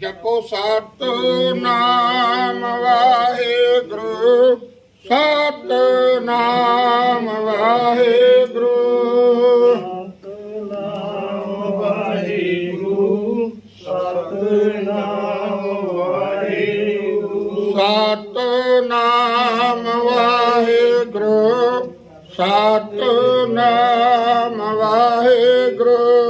ਜਪੋ ਸਤ ਨਾਮ ਵਾਹਿਗੁਰੂ ਸਤ ਨਾਮ ਵਾਹਿਗੁਰੂ। ਸਤਨਾਮ ਵਾਹਿਗੁਰੂ ਸਤਨਾਮ ਵਾਹਿਗੁਰੂ। ਸਤ ਨਾਮ ਵਾਹਿਗੁਰੂ ਸਤ ਨਾਮ ਵਾਹਿਗੁਰੂ।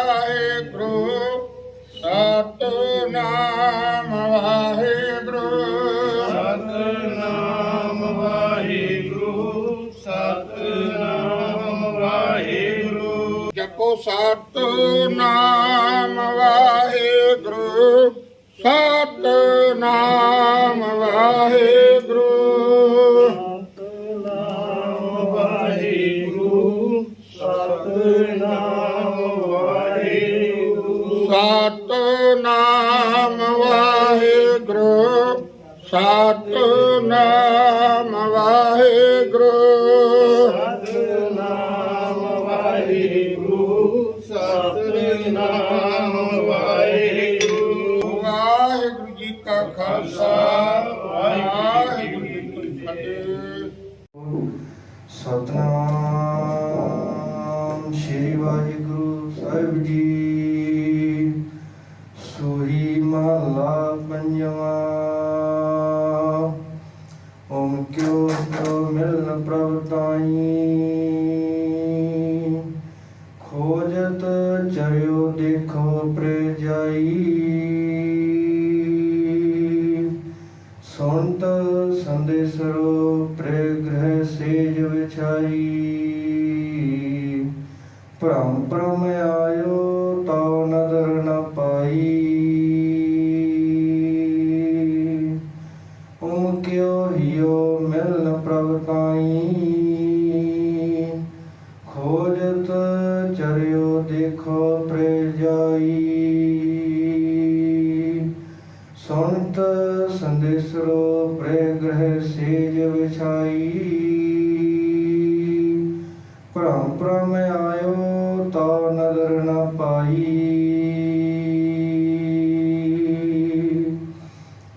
ਨਾਮ ਵਾਹਿਗੁਰੂ ਸਤ ਨਾਮ ਵਾਹਿਗੁਰੂ ਸਤਨਾਮ ਵਾਹਿਗੁਰੂ ਸਤਨਾਮ ਵਾਹਿਗੁਰੂ ਜਪੋ ਸਤ ਨਾਮ ਵਾਹਿਗੁਰੂ ਸਤ ਨਾਮ ਵਾਹਿਗੁਰੂ ਨਾਮ ਵਾਹਿਗੁਰੂ। ਸਤ ਨਾਮ ਵਾਹਿਗੁਰੂ। ਸਤਨਾਮ ਵਾਹਿਗੁਰੂ ਸਤਨਾਮ ਵਾਹਿਗੁਰੂ ਵਾਹਿਗੁਰੂ ਜੀ ਕਾ ਖਾਲਸਾ, ਵਾਹਿਗੁਰੂ ਜੀ ਕੀ ਫਤਿਹ। ਸਤਨਾਮ ਸ਼੍ਰੀ ਵਾਹਿਗੁਰੂ ਸਾਹਿਬ ਜੀ। ਪ੍ਰਭ ਤਾਈ ਖੋਜਤ ਚਰਿਓ ਦੇਖੋ ਪ੍ਰੇ ਜਾਈ ਸੁਣਤ ਸੰਦੇਸਰੋ ਪ੍ਰੇ ਗ੍ਰਹਿ ਸੇਜ ਵਿਛਾਈ। ਭ੍ਰਮ ਭ੍ਰਮ ਆਇਓ, ਤਉ ਨਦਰ ਨ ਪਾਈ। ਮਿਲਨ ਪ੍ਰਭ ਤਾਈ ਖੋਜਤ ਚਰਿਓ ਦੇਖੋ ਪ੍ਰੇ ਜਾਈ। ਸੁਣਤ ਸੰਦੇਸਰੋ ਪ੍ਰੇ ਗ੍ਰਹਿ ਸੇਜ ਵਿਛਾਈ। ਭ੍ਰਮ ਭ੍ਰਮ ਆਇਓ ਤਾ ਨਦਰ ਨਾ ਪਾਈ।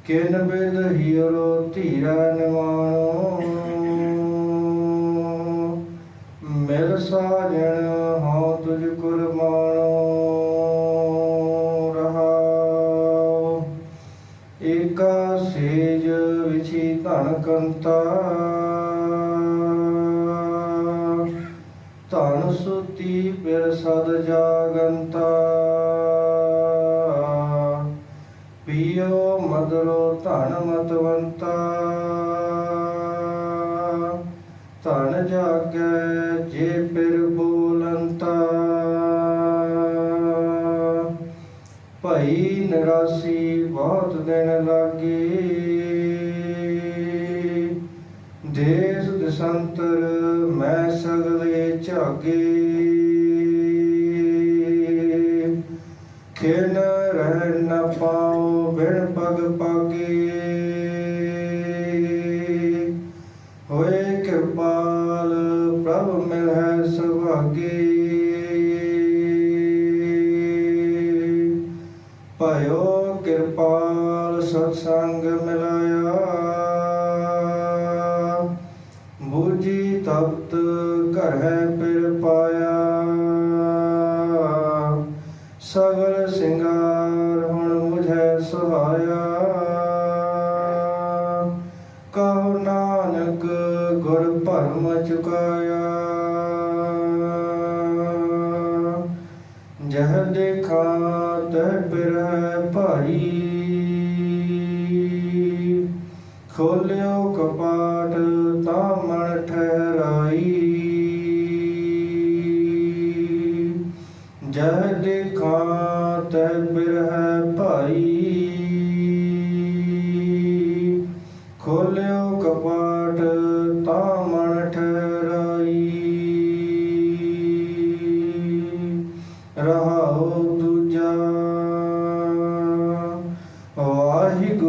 ਕਿਨ ਬਿਦ ਹੀਰੋ ਧੀਰਾ ਨਿਵਾਣੋ ਹਉ ਤੁਝ ਕੁਰਬਾਨੋ ਰਹਾਉ। ਏਕਾ ਸੇਜ ਵਿਛੀ ਧਨ ਕੰਤਾ। ਧਨ ਸੁਤੀ ਪਿਰ ਸਦ ਜਾਗੰਤਾ। ਪੀਓ ਮਦਰੋ ਧਨ ਮਤਵੰਤਾ। ਧਨ ਜਾਗੈ ਜੇ ਪਿਰ ਭਈ ਨਿਰਾਸੀ ਬਹੁਤ ਦਿਨ ਲਾਗੇ। ਦੇਸ ਦਸੰਤਰ ਮੈਂ ਸਗਲੇ ਝਾਗੇ। ਖਿਨ ਰਹਿ ਨ ਪਾਉ ਬਿਨ ਪਗ ਪਾਗੇ। ਹੋਏ ਕਿਰਪਾਲ ਪ੍ਰਭ ਮਿਲੈ ਸੁਭਾਗੇ ਕਿਰਪਾਲ ਸਤਸੰਗ ਮਿਲਾਇਆ। ਬੂਜੀ ਤਪਤ ਘਰ ਹੈ ਪਿਰ ਪਾਇਆ। ਸਗਲ ਸਿੰਗਾਰ ਮਿਲੈ ਸਹਾਇਆ। ਕਹੋ ਨਾਨਕ ਗੁਰ ਭਰਮ ਚੁਕਾਇਆ। ਜਹ ਦੇਖਾ ਤਹ ਪਿਰਹਿ ਖੋਲਿਓ ਕਪਾਟ ਤਾਂ ਮਨ ਠਹਿਰਾਈ। ਜਹ ਦੇਖਾ ਤਹ ਬਿਰਹਿ ਭਾਈ। ਖੋਲਿਓ ਕਪਾਟ ਤਾਂ ਮਨ ਠਹਿਰਾਈ। ਰਹਾਉ